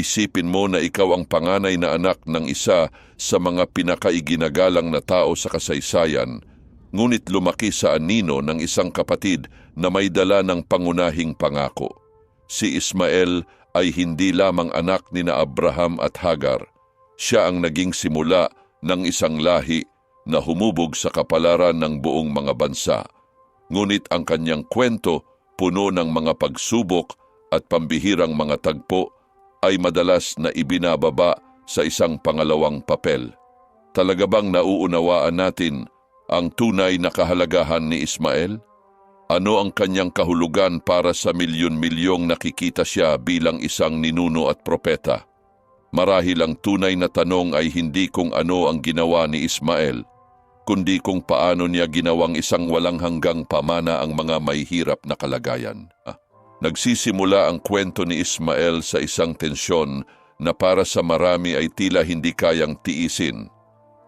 Isipin mo na ikaw ang panganay na anak ng isa sa mga pinakaiginagalang na tao sa kasaysayan, ngunit lumaki sa anino ng isang kapatid na may dala ng pangunahing pangako. Si Ismael ay hindi lamang anak ni na Abraham at Hagar. Siya ang naging simula ng isang lahi na humubog sa kapalaran ng buong mga bansa. Ngunit ang kanyang kwento, puno ng mga pagsubok at pambihirang mga tagpo, ay madalas na ibinababa sa isang pangalawang papel. Talaga bang nauunawaan natin ang tunay na kahalagahan ni Ismael? Ano ang kanyang kahulugan para sa milyon-milyong nakikita siya bilang isang ninuno at propeta? Marahil ang tunay na tanong ay hindi kung ano ang ginawa ni Ismael, kundi kung paano niya ginawang isang walang hanggang pamana ang mga may hirap na kalagayan. Ah, Nagsisimula ang kwento ni Ismael sa isang tensyon na para sa marami ay tila hindi kayang tiisin.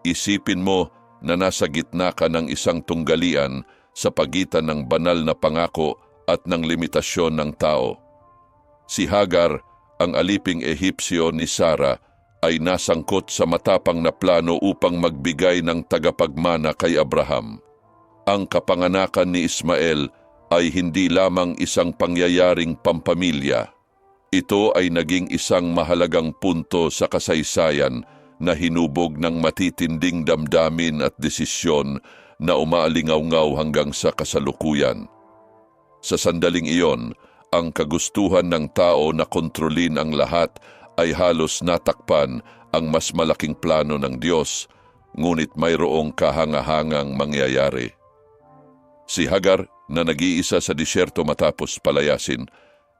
Isipin mo na nasa gitna ka ng isang tunggalian sa pagitan ng banal na pangako at ng limitasyon ng tao. Si Hagar, ang aliping Ehipsyo ni Sara, ay nasangkot sa matapang na plano upang magbigay ng tagapagmana kay Abraham. Ang kapanganakan ni Ismael ay hindi lamang isang pangyayaring pampamilya. Ito ay naging isang mahalagang punto sa kasaysayan na hinubog ng matitinding damdamin at desisyon na umaalingaw-ngaw hanggang sa kasalukuyan. Sa sandaling iyon, ang kagustuhan ng tao na kontrolin ang lahat ay halos natakpan ang mas malaking plano ng Diyos, ngunit mayroong kahangahangang mangyayari. Si Hagar na nag-iisa sa disyerto matapos palayasin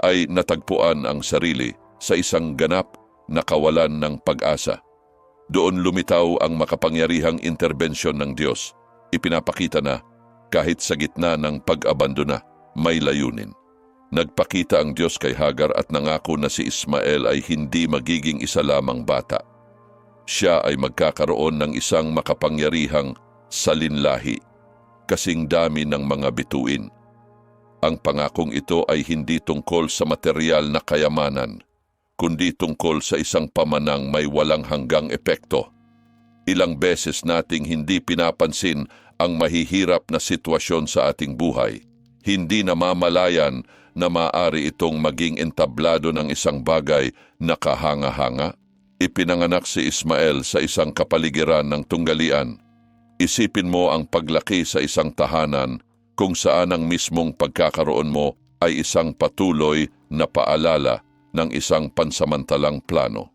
ay natagpuan ang sarili sa isang ganap na kawalan ng pag-asa. Doon lumitaw ang makapangyarihang interbensyon ng Diyos. Ipinapakita na kahit sa gitna ng pag-abandona, may layunin. Nagpakita ang Diyos kay Hagar at nangako na si Ismael ay hindi magiging isa lamang bata. Siya ay magkakaroon ng isang makapangyarihang salinlahi kasing dami ng mga bituin. Ang pangakong ito ay hindi tungkol sa material na kayamanan, kundi tungkol sa isang pamanang may walang hanggang epekto. Ilang beses nating hindi pinapansin ang mahihirap na sitwasyon sa ating buhay. Hindi namamalayan na maaari itong maging entablado ng isang bagay na kahanga-hanga. Ipinanganak si Ismael sa isang kapaligiran ng tunggalian Isipin mo ang paglaki sa isang tahanan kung saan ang mismong pagkakaroon mo ay isang patuloy na paalala ng isang pansamantalang plano.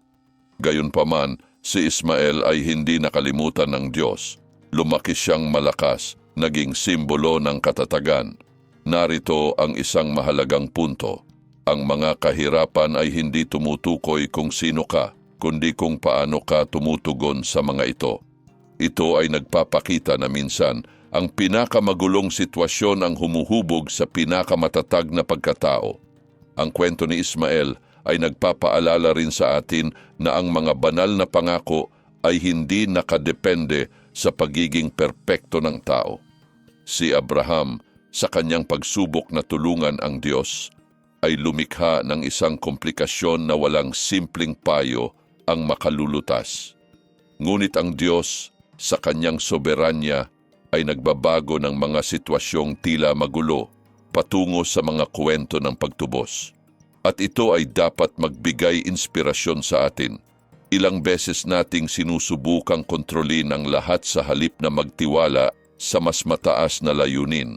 Gayunpaman, si Ismael ay hindi nakalimutan ng Diyos. Lumaki siyang malakas, naging simbolo ng katatagan. Narito ang isang mahalagang punto. Ang mga kahirapan ay hindi tumutukoy kung sino ka, kundi kung paano ka tumutugon sa mga ito. Ito ay nagpapakita na minsan ang pinakamagulong sitwasyon ang humuhubog sa pinakamatatag na pagkatao. Ang kwento ni Ismael ay nagpapaalala rin sa atin na ang mga banal na pangako ay hindi nakadepende sa pagiging perpekto ng tao. Si Abraham, sa kanyang pagsubok na tulungan ang Diyos, ay lumikha ng isang komplikasyon na walang simpleng payo ang makalulutas. Ngunit ang Diyos sa kanyang soberanya ay nagbabago ng mga sitwasyong tila magulo patungo sa mga kwento ng pagtubos. At ito ay dapat magbigay inspirasyon sa atin. Ilang beses nating sinusubukang kontrolin ang lahat sa halip na magtiwala sa mas mataas na layunin.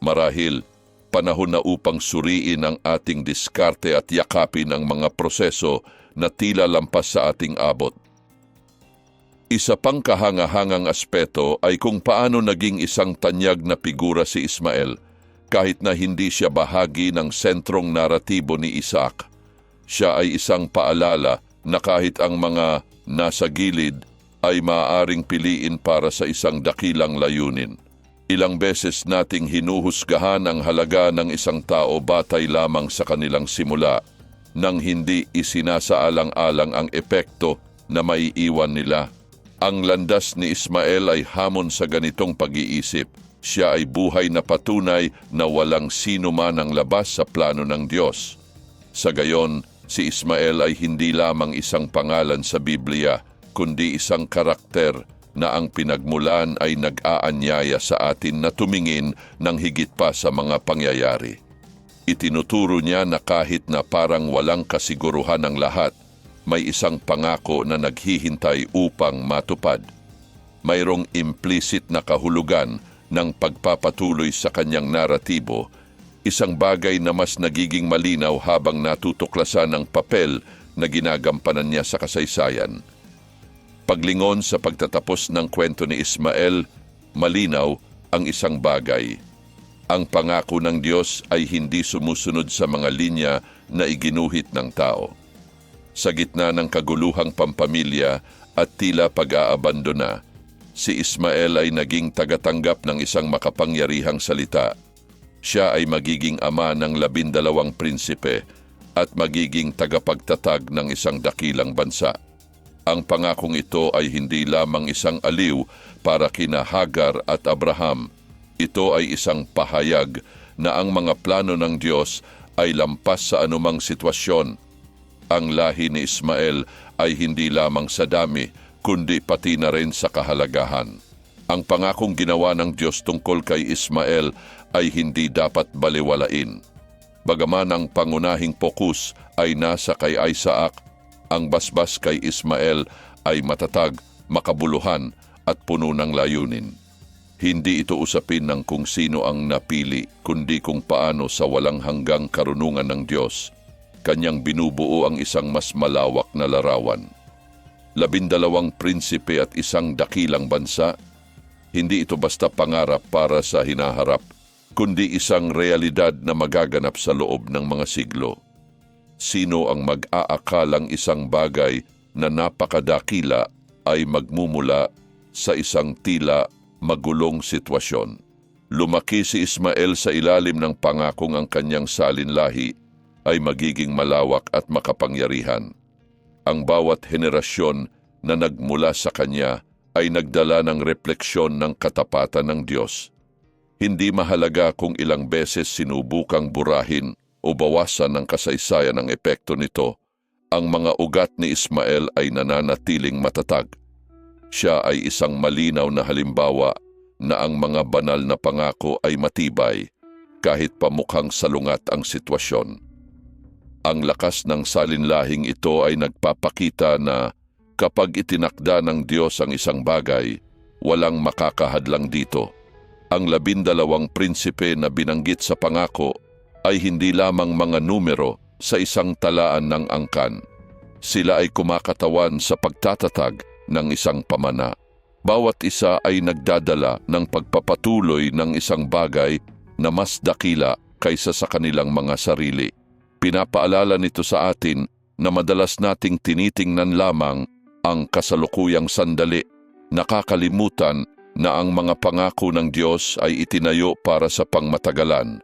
Marahil, panahon na upang suriin ang ating diskarte at yakapin ang mga proseso na tila lampas sa ating abot. Isa pang kahangahangang aspeto ay kung paano naging isang tanyag na figura si Ismael kahit na hindi siya bahagi ng sentrong naratibo ni Isaac. Siya ay isang paalala na kahit ang mga nasa gilid ay maaaring piliin para sa isang dakilang layunin. Ilang beses nating hinuhusgahan ang halaga ng isang tao batay lamang sa kanilang simula nang hindi isinasaalang-alang ang epekto na may iwan nila. Ang landas ni Ismael ay hamon sa ganitong pag-iisip. Siya ay buhay na patunay na walang sino man ang labas sa plano ng Diyos. Sa gayon, Si Ismael ay hindi lamang isang pangalan sa Biblia, kundi isang karakter na ang pinagmulan ay nag-aanyaya sa atin na tumingin ng higit pa sa mga pangyayari. Itinuturo niya na kahit na parang walang kasiguruhan ang lahat, may isang pangako na naghihintay upang matupad. Mayroong implicit na kahulugan ng pagpapatuloy sa kanyang naratibo, isang bagay na mas nagiging malinaw habang natutuklasan ang papel na ginagampanan niya sa kasaysayan. Paglingon sa pagtatapos ng kwento ni Ismael, malinaw ang isang bagay. Ang pangako ng Diyos ay hindi sumusunod sa mga linya na iginuhit ng tao. Sa gitna ng kaguluhang pampamilya at tila pag-aabandona, si Ismael ay naging tagatanggap ng isang makapangyarihang salita. Siya ay magiging ama ng labindalawang prinsipe at magiging tagapagtatag ng isang dakilang bansa. Ang pangakong ito ay hindi lamang isang aliw para kina Hagar at Abraham. Ito ay isang pahayag na ang mga plano ng Diyos ay lampas sa anumang sitwasyon. Ang lahi ni Ismael ay hindi lamang sa dami, kundi pati na rin sa kahalagahan. Ang pangakong ginawa ng Diyos tungkol kay Ismael ay hindi dapat baliwalain. Bagaman ang pangunahing pokus ay nasa kay Isaac, ang basbas kay Ismael ay matatag, makabuluhan at puno ng layunin. Hindi ito usapin ng kung sino ang napili, kundi kung paano sa walang hanggang karunungan ng Diyos, kanyang binubuo ang isang mas malawak na larawan. Labindalawang prinsipe at isang dakilang bansa, hindi ito basta pangarap para sa hinaharap, kundi isang realidad na magaganap sa loob ng mga siglo. Sino ang mag-aakalang isang bagay na napakadakila ay magmumula sa isang tila magulong sitwasyon. Lumaki si Ismael sa ilalim ng pangakong ang kanyang salinlahi ay magiging malawak at makapangyarihan. Ang bawat henerasyon na nagmula sa kanya ay nagdala ng refleksyon ng katapatan ng Diyos. Hindi mahalaga kung ilang beses sinubukang burahin o bawasan ng kasaysayan ng epekto nito, ang mga ugat ni Ismael ay nananatiling matatag. Siya ay isang malinaw na halimbawa na ang mga banal na pangako ay matibay kahit pamukhang salungat ang sitwasyon. Ang lakas ng salinlahing ito ay nagpapakita na kapag itinakda ng Diyos ang isang bagay, walang makakahadlang dito. Ang labindalawang prinsipe na binanggit sa pangako ay hindi lamang mga numero sa isang talaan ng angkan. Sila ay kumakatawan sa pagtatatag ng isang pamana. Bawat isa ay nagdadala ng pagpapatuloy ng isang bagay na mas dakila kaysa sa kanilang mga sarili. Pinapaalala nito sa atin na madalas nating tinitingnan lamang ang kasalukuyang sandali, nakakalimutan na ang mga pangako ng Diyos ay itinayo para sa pangmatagalan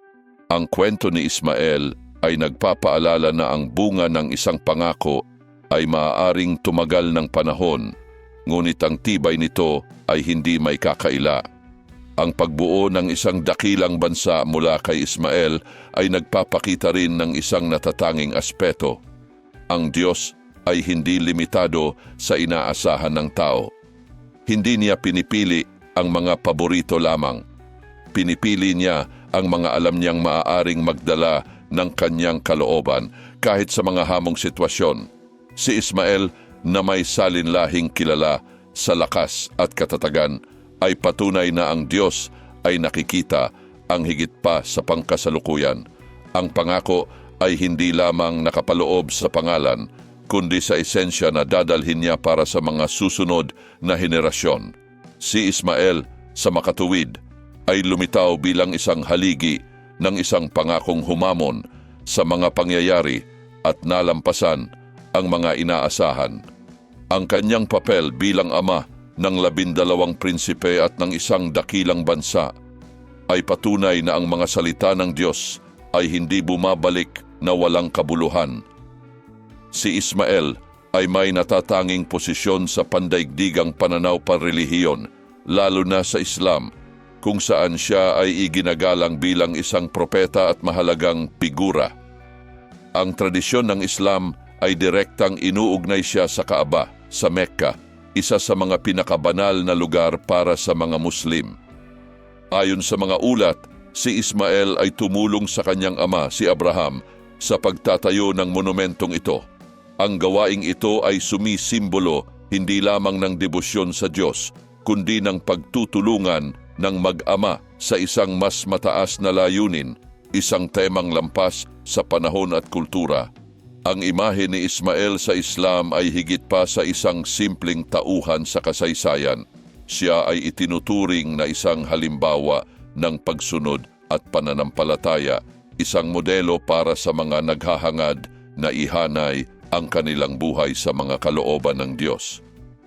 ang kwento ni Ismael ay nagpapaalala na ang bunga ng isang pangako ay maaaring tumagal ng panahon, ngunit ang tibay nito ay hindi may kakaila. Ang pagbuo ng isang dakilang bansa mula kay Ismael ay nagpapakita rin ng isang natatanging aspeto. Ang Diyos ay hindi limitado sa inaasahan ng tao. Hindi niya pinipili ang mga paborito lamang. Pinipili niya ang mga alam niyang maaaring magdala ng kanyang kalooban kahit sa mga hamong sitwasyon. Si Ismael na may salinlahing kilala sa lakas at katatagan ay patunay na ang Diyos ay nakikita ang higit pa sa pangkasalukuyan. Ang pangako ay hindi lamang nakapaloob sa pangalan, kundi sa esensya na dadalhin niya para sa mga susunod na henerasyon. Si Ismael sa makatuwid ay lumitaw bilang isang haligi ng isang pangakong humamon sa mga pangyayari at nalampasan ang mga inaasahan. Ang kanyang papel bilang ama ng labindalawang prinsipe at ng isang dakilang bansa ay patunay na ang mga salita ng Diyos ay hindi bumabalik na walang kabuluhan. Si Ismael ay may natatanging posisyon sa pandaigdigang pananaw parelihiyon, lalo na sa Islam, kung saan siya ay iginagalang bilang isang propeta at mahalagang figura. Ang tradisyon ng Islam ay direktang inuugnay siya sa Kaaba, sa Mecca, isa sa mga pinakabanal na lugar para sa mga Muslim. Ayon sa mga ulat, si Ismael ay tumulong sa kanyang ama, si Abraham, sa pagtatayo ng monumentong ito. Ang gawaing ito ay sumisimbolo hindi lamang ng debosyon sa Diyos, kundi ng pagtutulungan ng mag-ama sa isang mas mataas na layunin, isang temang lampas sa panahon at kultura. Ang imahe ni Ismael sa Islam ay higit pa sa isang simpleng tauhan sa kasaysayan. Siya ay itinuturing na isang halimbawa ng pagsunod at pananampalataya, isang modelo para sa mga naghahangad na ihanay ang kanilang buhay sa mga kalooban ng Diyos.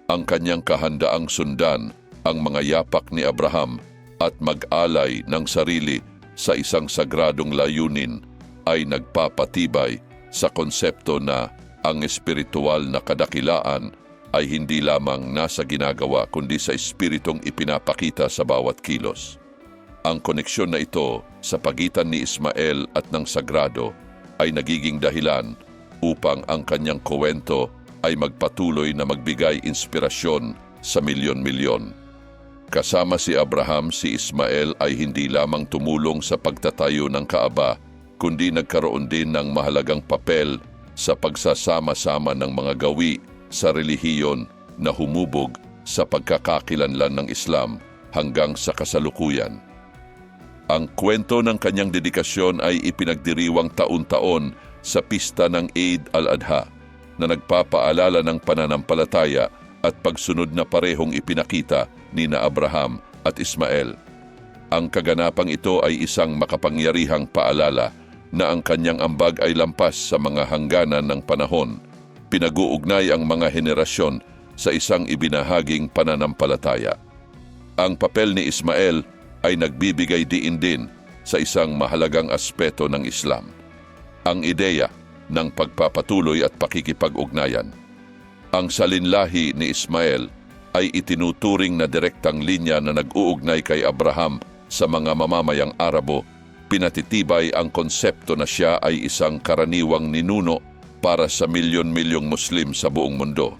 Ang kanyang kahandaang sundan ang mga yapak ni Abraham at mag-alay ng sarili sa isang sagradong layunin ay nagpapatibay sa konsepto na ang espiritual na kadakilaan ay hindi lamang nasa ginagawa kundi sa espiritong ipinapakita sa bawat kilos. Ang koneksyon na ito sa pagitan ni Ismael at ng sagrado ay nagiging dahilan upang ang kanyang kuwento ay magpatuloy na magbigay inspirasyon sa milyon-milyon. Kasama si Abraham, si Ismael ay hindi lamang tumulong sa pagtatayo ng Kaaba, kundi nagkaroon din ng mahalagang papel sa pagsasama-sama ng mga gawi sa relihiyon na humubog sa pagkakakilanlan ng Islam hanggang sa kasalukuyan. Ang kwento ng kanyang dedikasyon ay ipinagdiriwang taon-taon sa pista ng Eid al-Adha na nagpapaalala ng pananampalataya at pagsunod na parehong ipinakita ni na Abraham at Ismael. Ang kaganapang ito ay isang makapangyarihang paalala na ang kanyang ambag ay lampas sa mga hangganan ng panahon. Pinag-uugnay ang mga henerasyon sa isang ibinahaging pananampalataya. Ang papel ni Ismael ay nagbibigay diin din sa isang mahalagang aspeto ng Islam. Ang ideya ng pagpapatuloy at pakikipag-ugnayan. Ang salinlahi ni Ismael ay itinuturing na direktang linya na nag-uugnay kay Abraham sa mga mamamayang Arabo, pinatitibay ang konsepto na siya ay isang karaniwang ninuno para sa milyon-milyong Muslim sa buong mundo.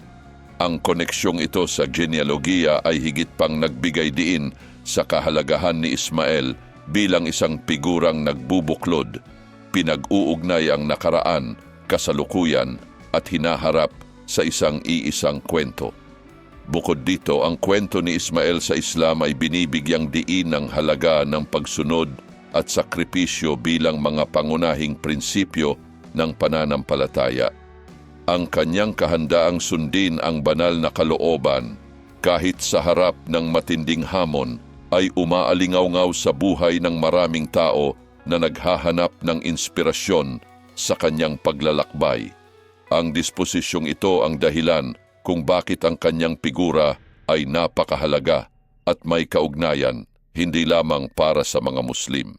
Ang koneksyong ito sa genealogiya ay higit pang nagbigay diin sa kahalagahan ni Ismael bilang isang figurang nagbubuklod, pinag-uugnay ang nakaraan, kasalukuyan at hinaharap sa isang iisang kwento. Bukod dito, ang kwento ni Ismael sa Islam ay binibigyang diin ng halaga ng pagsunod at sakripisyo bilang mga pangunahing prinsipyo ng pananampalataya. Ang kanyang kahandaang sundin ang banal na kalooban kahit sa harap ng matinding hamon ay umaalingaw-ngaw sa buhay ng maraming tao na naghahanap ng inspirasyon sa kanyang paglalakbay. Ang disposisyong ito ang dahilan kung bakit ang kanyang figura ay napakahalaga at may kaugnayan hindi lamang para sa mga Muslim,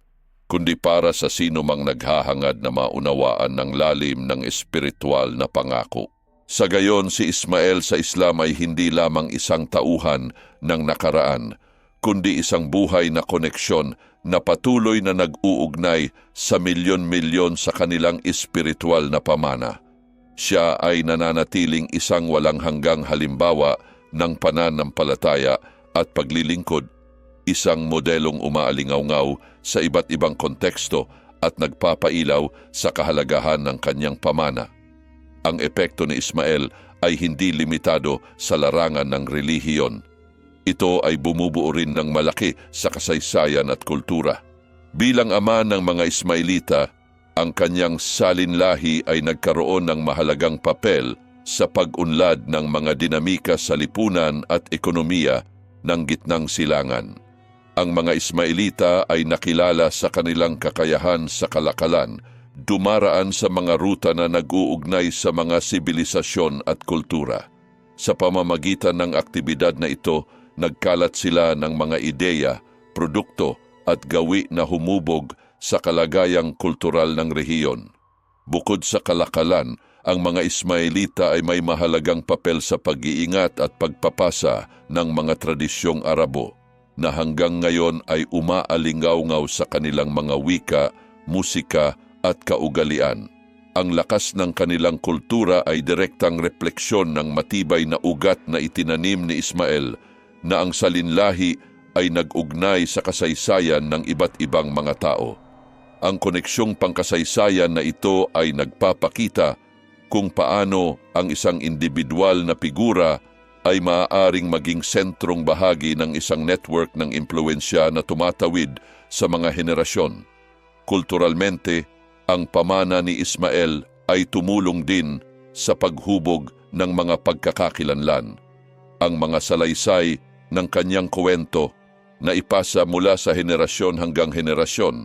kundi para sa sino mang naghahangad na maunawaan ng lalim ng espiritual na pangako. Sa gayon, si Ismael sa Islam ay hindi lamang isang tauhan ng nakaraan, kundi isang buhay na koneksyon na patuloy na nag-uugnay sa milyon-milyon sa kanilang espiritual na pamana siya ay nananatiling isang walang hanggang halimbawa ng pananampalataya at paglilingkod, isang modelong umaalingaw-ngaw sa iba't ibang konteksto at nagpapailaw sa kahalagahan ng kanyang pamana. Ang epekto ni Ismael ay hindi limitado sa larangan ng relihiyon. Ito ay bumubuo rin ng malaki sa kasaysayan at kultura. Bilang ama ng mga Ismailita, ang kanyang salinlahi ay nagkaroon ng mahalagang papel sa pag-unlad ng mga dinamika sa lipunan at ekonomiya ng gitnang silangan. Ang mga Ismailita ay nakilala sa kanilang kakayahan sa kalakalan, dumaraan sa mga ruta na nag-uugnay sa mga sibilisasyon at kultura. Sa pamamagitan ng aktibidad na ito, nagkalat sila ng mga ideya, produkto at gawi na humubog sa kalagayang kultural ng rehiyon. Bukod sa kalakalan, ang mga Ismailita ay may mahalagang papel sa pag-iingat at pagpapasa ng mga tradisyong Arabo na hanggang ngayon ay umaalingaw-ngaw sa kanilang mga wika, musika at kaugalian. Ang lakas ng kanilang kultura ay direktang refleksyon ng matibay na ugat na itinanim ni Ismael na ang salinlahi ay nag-ugnay sa kasaysayan ng iba't ibang mga tao. Ang koneksyong pangkasaysayan na ito ay nagpapakita kung paano ang isang individual na figura ay maaaring maging sentrong bahagi ng isang network ng impluensya na tumatawid sa mga henerasyon. Kulturalmente, ang pamana ni Ismael ay tumulong din sa paghubog ng mga pagkakakilanlan. Ang mga salaysay ng kanyang kwento na ipasa mula sa henerasyon hanggang henerasyon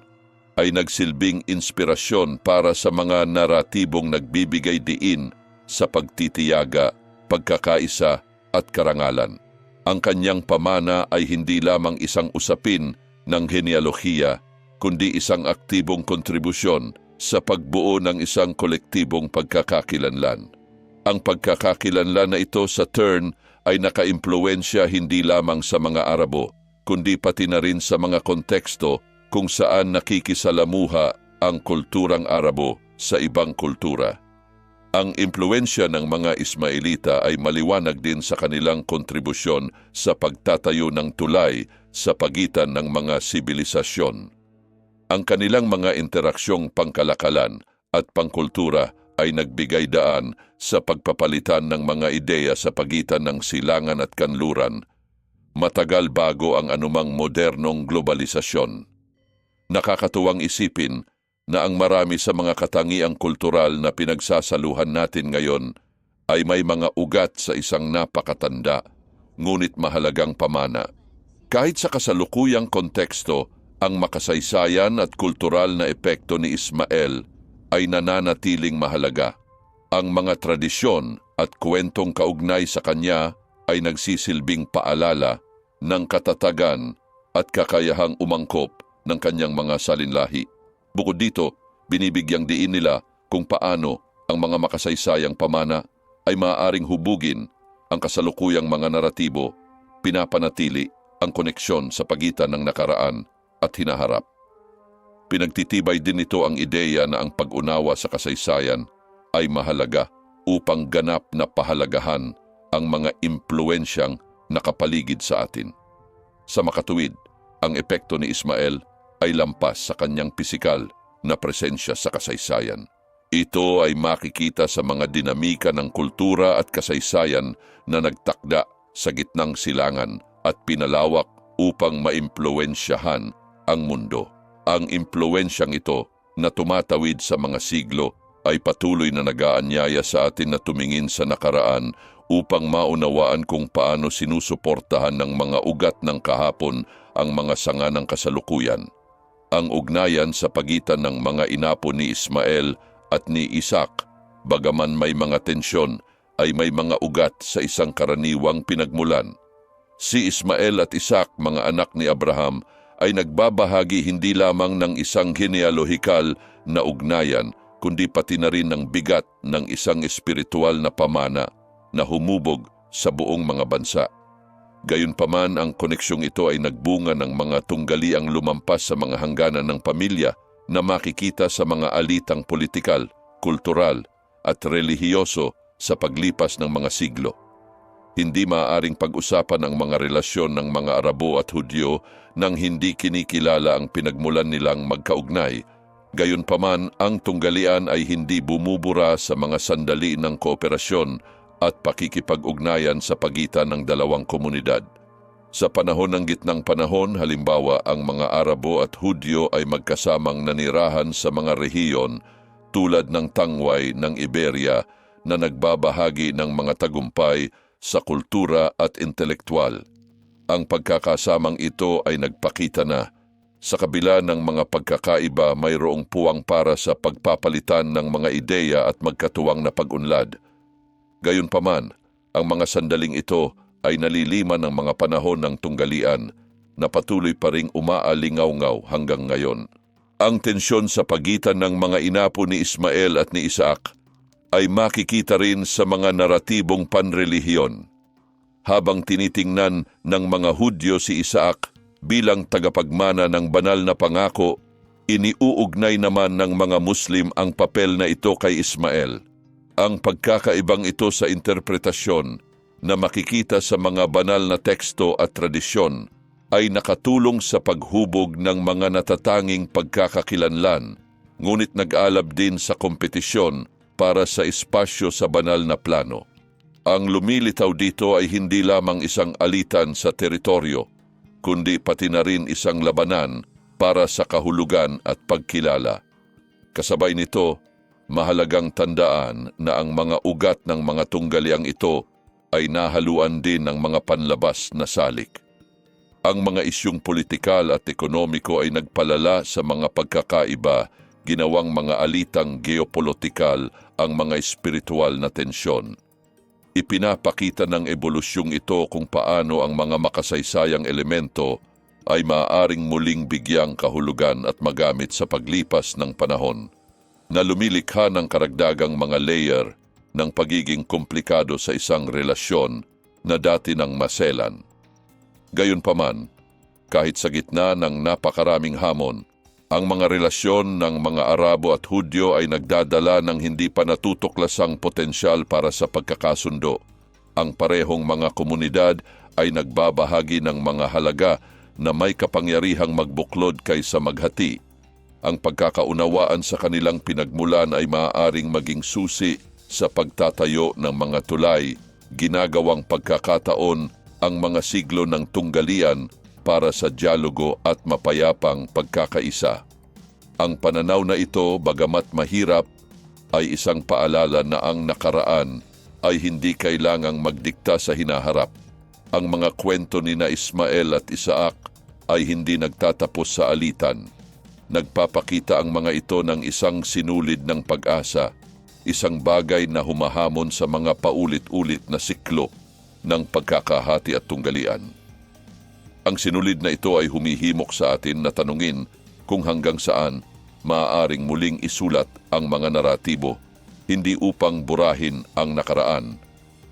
ay nagsilbing inspirasyon para sa mga naratibong nagbibigay diin sa pagtitiyaga, pagkakaisa at karangalan. Ang kanyang pamana ay hindi lamang isang usapin ng genealohiya, kundi isang aktibong kontribusyon sa pagbuo ng isang kolektibong pagkakakilanlan. Ang pagkakakilanlan na ito sa turn ay nakaimpluensya hindi lamang sa mga Arabo, kundi pati na rin sa mga konteksto kung saan nakikisalamuha ang kulturang Arabo sa ibang kultura. Ang impluensya ng mga Ismailita ay maliwanag din sa kanilang kontribusyon sa pagtatayo ng tulay sa pagitan ng mga sibilisasyon. Ang kanilang mga interaksyong pangkalakalan at pangkultura ay nagbigay daan sa pagpapalitan ng mga ideya sa pagitan ng silangan at kanluran, matagal bago ang anumang modernong globalisasyon. Nakakatuwang isipin na ang marami sa mga katangiang kultural na pinagsasaluhan natin ngayon ay may mga ugat sa isang napakatanda, ngunit mahalagang pamana. Kahit sa kasalukuyang konteksto, ang makasaysayan at kultural na epekto ni Ismael ay nananatiling mahalaga. Ang mga tradisyon at kwentong kaugnay sa kanya ay nagsisilbing paalala ng katatagan at kakayahang umangkop ng kanyang mga salinlahi. Bukod dito, binibigyang diin nila kung paano ang mga makasaysayang pamana ay maaaring hubugin ang kasalukuyang mga naratibo, pinapanatili ang koneksyon sa pagitan ng nakaraan at hinaharap. Pinagtitibay din nito ang ideya na ang pag-unawa sa kasaysayan ay mahalaga upang ganap na pahalagahan ang mga impluensyang nakapaligid sa atin. Sa makatuwid, ang epekto ni Ismael ay lampas sa kanyang pisikal na presensya sa kasaysayan. Ito ay makikita sa mga dinamika ng kultura at kasaysayan na nagtakda sa gitnang silangan at pinalawak upang maimpluensyahan ang mundo. Ang impluensyang ito na tumatawid sa mga siglo ay patuloy na nagaanyaya sa atin na tumingin sa nakaraan upang maunawaan kung paano sinusuportahan ng mga ugat ng kahapon ang mga sanga ng kasalukuyan. Ang ugnayan sa pagitan ng mga inapo ni Ismael at ni Isaac, bagaman may mga tensyon, ay may mga ugat sa isang karaniwang pinagmulan. Si Ismael at Isaac, mga anak ni Abraham, ay nagbabahagi hindi lamang ng isang genealohikal na ugnayan, kundi pati na rin ng bigat ng isang espiritual na pamana na humubog sa buong mga bansa. Gayunpaman ang koneksyong ito ay nagbunga ng mga tunggaliang lumampas sa mga hangganan ng pamilya na makikita sa mga alitang politikal, kultural at relihiyoso sa paglipas ng mga siglo. Hindi maaaring pag-usapan ang mga relasyon ng mga Arabo at Hudyo nang hindi kinikilala ang pinagmulan nilang magkaugnay. Gayunpaman, ang tunggalian ay hindi bumubura sa mga sandali ng kooperasyon at pakikipag-ugnayan sa pagitan ng dalawang komunidad. Sa panahon ng gitnang panahon, halimbawa ang mga Arabo at Hudyo ay magkasamang nanirahan sa mga rehiyon tulad ng tangway ng Iberia na nagbabahagi ng mga tagumpay sa kultura at intelektual. Ang pagkakasamang ito ay nagpakita na sa kabila ng mga pagkakaiba mayroong puwang para sa pagpapalitan ng mga ideya at magkatuwang na pag-unlad. Gayunpaman, ang mga sandaling ito ay naliliman ng mga panahon ng tunggalian na patuloy pa ring umaalingaw-ngaw hanggang ngayon. Ang tensyon sa pagitan ng mga inapo ni Ismael at ni Isaac ay makikita rin sa mga naratibong panrelihiyon. Habang tinitingnan ng mga Hudyo si Isaac bilang tagapagmana ng banal na pangako, Iniuugnay naman ng mga Muslim ang papel na ito kay Ismael. Ang pagkakaibang ito sa interpretasyon na makikita sa mga banal na teksto at tradisyon ay nakatulong sa paghubog ng mga natatanging pagkakakilanlan, ngunit nag-alab din sa kompetisyon para sa espasyo sa banal na plano. Ang lumilitaw dito ay hindi lamang isang alitan sa teritoryo, kundi pati na rin isang labanan para sa kahulugan at pagkilala. Kasabay nito, mahalagang tandaan na ang mga ugat ng mga tunggaliang ito ay nahaluan din ng mga panlabas na salik. Ang mga isyong politikal at ekonomiko ay nagpalala sa mga pagkakaiba, ginawang mga alitang geopolitikal ang mga espiritual na tensyon. Ipinapakita ng ebolusyong ito kung paano ang mga makasaysayang elemento ay maaaring muling bigyang kahulugan at magamit sa paglipas ng panahon na lumilikha ng karagdagang mga layer ng pagiging komplikado sa isang relasyon na dati ng maselan. Gayunpaman, kahit sa gitna ng napakaraming hamon, ang mga relasyon ng mga Arabo at Hudyo ay nagdadala ng hindi pa natutuklasang potensyal para sa pagkakasundo. Ang parehong mga komunidad ay nagbabahagi ng mga halaga na may kapangyarihang magbuklod kaysa maghati. Ang pagkakaunawaan sa kanilang pinagmulan ay maaaring maging susi sa pagtatayo ng mga tulay, ginagawang pagkakataon ang mga siglo ng tunggalian para sa dialogo at mapayapang pagkakaisa. Ang pananaw na ito, bagamat mahirap, ay isang paalala na ang nakaraan ay hindi kailangang magdikta sa hinaharap. Ang mga kwento ni na Ismael at Isaac ay hindi nagtatapos sa alitan. Nagpapakita ang mga ito ng isang sinulid ng pag-asa, isang bagay na humahamon sa mga paulit-ulit na siklo ng pagkakahati at tunggalian. Ang sinulid na ito ay humihimok sa atin na tanungin kung hanggang saan maaaring muling isulat ang mga naratibo, hindi upang burahin ang nakaraan,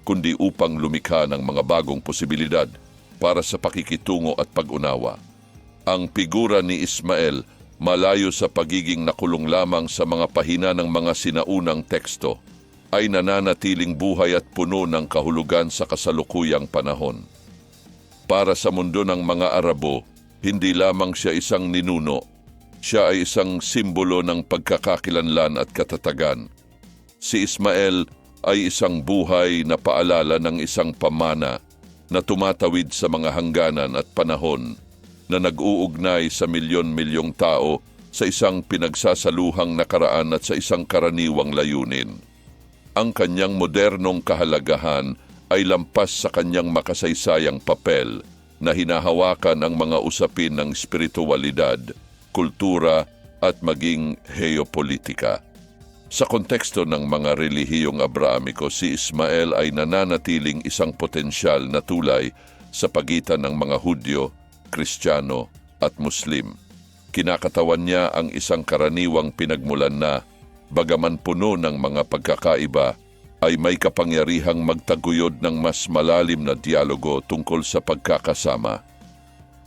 kundi upang lumikha ng mga bagong posibilidad para sa pakikitungo at pag-unawa. Ang figura ni Ismael malayo sa pagiging nakulong lamang sa mga pahina ng mga sinaunang teksto, ay nananatiling buhay at puno ng kahulugan sa kasalukuyang panahon. Para sa mundo ng mga Arabo, hindi lamang siya isang ninuno, siya ay isang simbolo ng pagkakakilanlan at katatagan. Si Ismael ay isang buhay na paalala ng isang pamana na tumatawid sa mga hangganan at panahon na nag-uugnay sa milyon-milyong tao sa isang pinagsasaluhang nakaraan at sa isang karaniwang layunin. Ang kanyang modernong kahalagahan ay lampas sa kanyang makasaysayang papel na hinahawakan ang mga usapin ng espiritualidad, kultura at maging heopolitika. Sa konteksto ng mga relihiyong Abrahamiko, si Ismael ay nananatiling isang potensyal na tulay sa pagitan ng mga Hudyo, Kristiyano at Muslim. Kinakatawan niya ang isang karaniwang pinagmulan na, bagaman puno ng mga pagkakaiba, ay may kapangyarihang magtaguyod ng mas malalim na dialogo tungkol sa pagkakasama.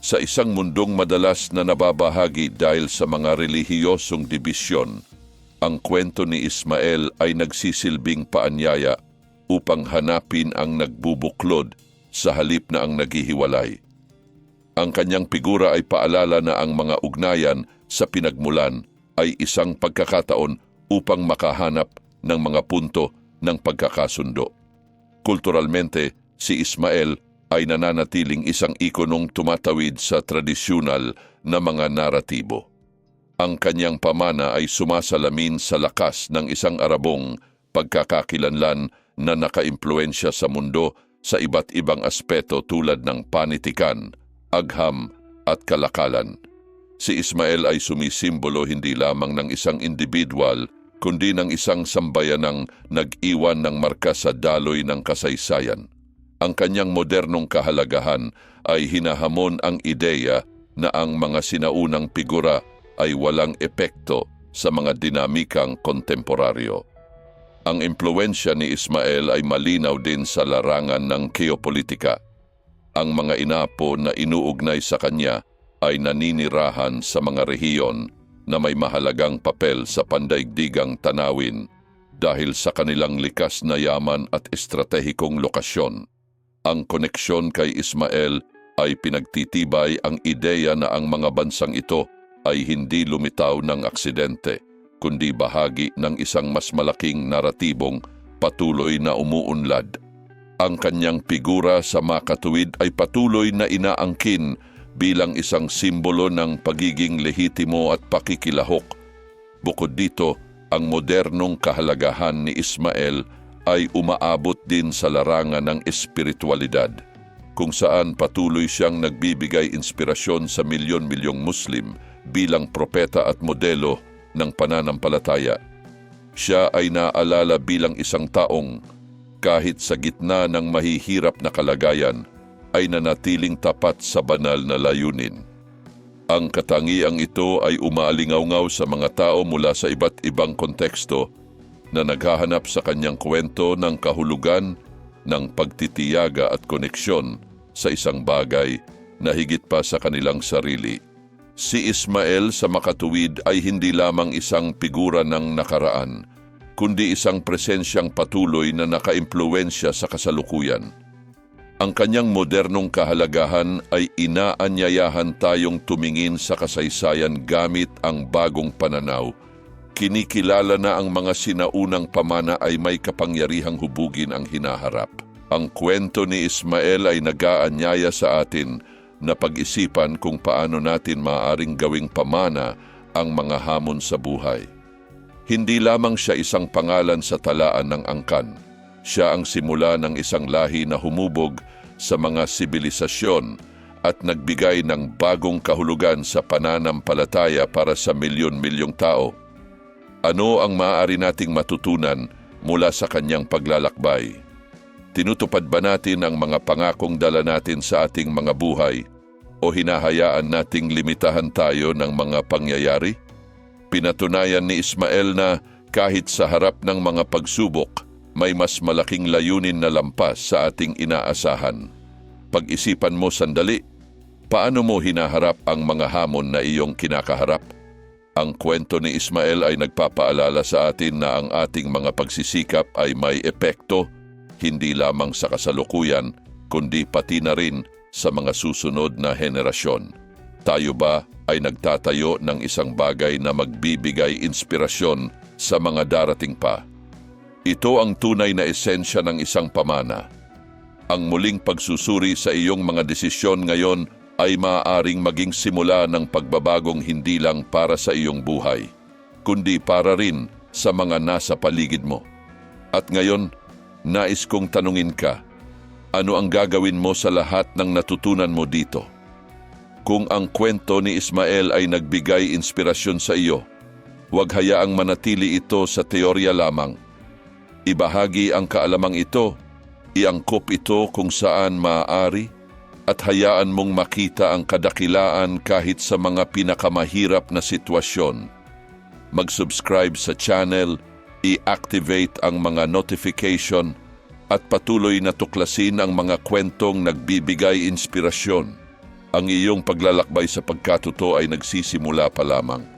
Sa isang mundong madalas na nababahagi dahil sa mga relihiyosong dibisyon, ang kwento ni Ismael ay nagsisilbing paanyaya upang hanapin ang nagbubuklod sa halip na ang naghihiwalay. Ang kanyang figura ay paalala na ang mga ugnayan sa pinagmulan ay isang pagkakataon upang makahanap ng mga punto ng pagkakasundo. Kulturalmente, si Ismael ay nananatiling isang ikonong tumatawid sa tradisyonal na mga naratibo. Ang kanyang pamana ay sumasalamin sa lakas ng isang Arabong pagkakakilanlan na nakaimpluensya sa mundo sa iba't ibang aspeto tulad ng panitikan, agham at kalakalan. Si Ismael ay sumisimbolo hindi lamang ng isang individual kundi ng isang sambayanang nag-iwan ng marka sa daloy ng kasaysayan. Ang kanyang modernong kahalagahan ay hinahamon ang ideya na ang mga sinaunang figura ay walang epekto sa mga dinamikang kontemporaryo. Ang impluensya ni Ismael ay malinaw din sa larangan ng geopolitika. Ang mga inapo na inuugnay sa kanya ay naninirahan sa mga rehiyon na may mahalagang papel sa pandaigdigang tanawin dahil sa kanilang likas na yaman at estratehikong lokasyon. Ang koneksyon kay Ismael ay pinagtitibay ang ideya na ang mga bansang ito ay hindi lumitaw ng aksidente, kundi bahagi ng isang mas malaking naratibong patuloy na umuunlad. Ang kanyang figura sa makatuwid ay patuloy na inaangkin bilang isang simbolo ng pagiging lehitimo at pakikilahok. Bukod dito, ang modernong kahalagahan ni Ismael ay umaabot din sa larangan ng espiritualidad, kung saan patuloy siyang nagbibigay inspirasyon sa milyon-milyong Muslim bilang propeta at modelo ng pananampalataya. Siya ay naalala bilang isang taong kahit sa gitna ng mahihirap na kalagayan ay nanatiling tapat sa banal na layunin. Ang katangiang ito ay umaalingaw sa mga tao mula sa iba't ibang konteksto na naghahanap sa kanyang kwento ng kahulugan ng pagtitiyaga at koneksyon sa isang bagay na higit pa sa kanilang sarili. Si Ismael sa makatuwid ay hindi lamang isang figura ng nakaraan, kundi isang presensyang patuloy na nakaimpluwensya sa kasalukuyan. Ang kanyang modernong kahalagahan ay inaanyayahan tayong tumingin sa kasaysayan gamit ang bagong pananaw. Kinikilala na ang mga sinaunang pamana ay may kapangyarihang hubugin ang hinaharap. Ang kwento ni Ismael ay nagaanyaya sa atin na pag-isipan kung paano natin maaaring gawing pamana ang mga hamon sa buhay. Hindi lamang siya isang pangalan sa talaan ng angkan. Siya ang simula ng isang lahi na humubog sa mga sibilisasyon at nagbigay ng bagong kahulugan sa pananampalataya para sa milyon-milyong tao. Ano ang maaari nating matutunan mula sa kanyang paglalakbay? Tinutupad ba natin ang mga pangakong dala natin sa ating mga buhay o hinahayaan nating limitahan tayo ng mga pangyayari? Pinatunayan ni Ismael na kahit sa harap ng mga pagsubok, may mas malaking layunin na lampas sa ating inaasahan. Pag-isipan mo sandali, paano mo hinaharap ang mga hamon na iyong kinakaharap? Ang kwento ni Ismael ay nagpapaalala sa atin na ang ating mga pagsisikap ay may epekto hindi lamang sa kasalukuyan, kundi pati na rin sa mga susunod na henerasyon. Tayo ba ay nagtatayo ng isang bagay na magbibigay inspirasyon sa mga darating pa? Ito ang tunay na esensya ng isang pamana. Ang muling pagsusuri sa iyong mga desisyon ngayon ay maaaring maging simula ng pagbabagong hindi lang para sa iyong buhay, kundi para rin sa mga nasa paligid mo. At ngayon, nais kong tanungin ka, ano ang gagawin mo sa lahat ng natutunan mo dito? Kung ang kwento ni Ismael ay nagbigay inspirasyon sa iyo, huwag hayaang manatili ito sa teorya lamang. Ibahagi ang kaalamang ito, iangkop ito kung saan maaari, at hayaan mong makita ang kadakilaan kahit sa mga pinakamahirap na sitwasyon. Mag-subscribe sa channel, i-activate ang mga notification, at patuloy na tuklasin ang mga kwentong nagbibigay inspirasyon. Ang iyong paglalakbay sa pagkatuto ay nagsisimula pa lamang.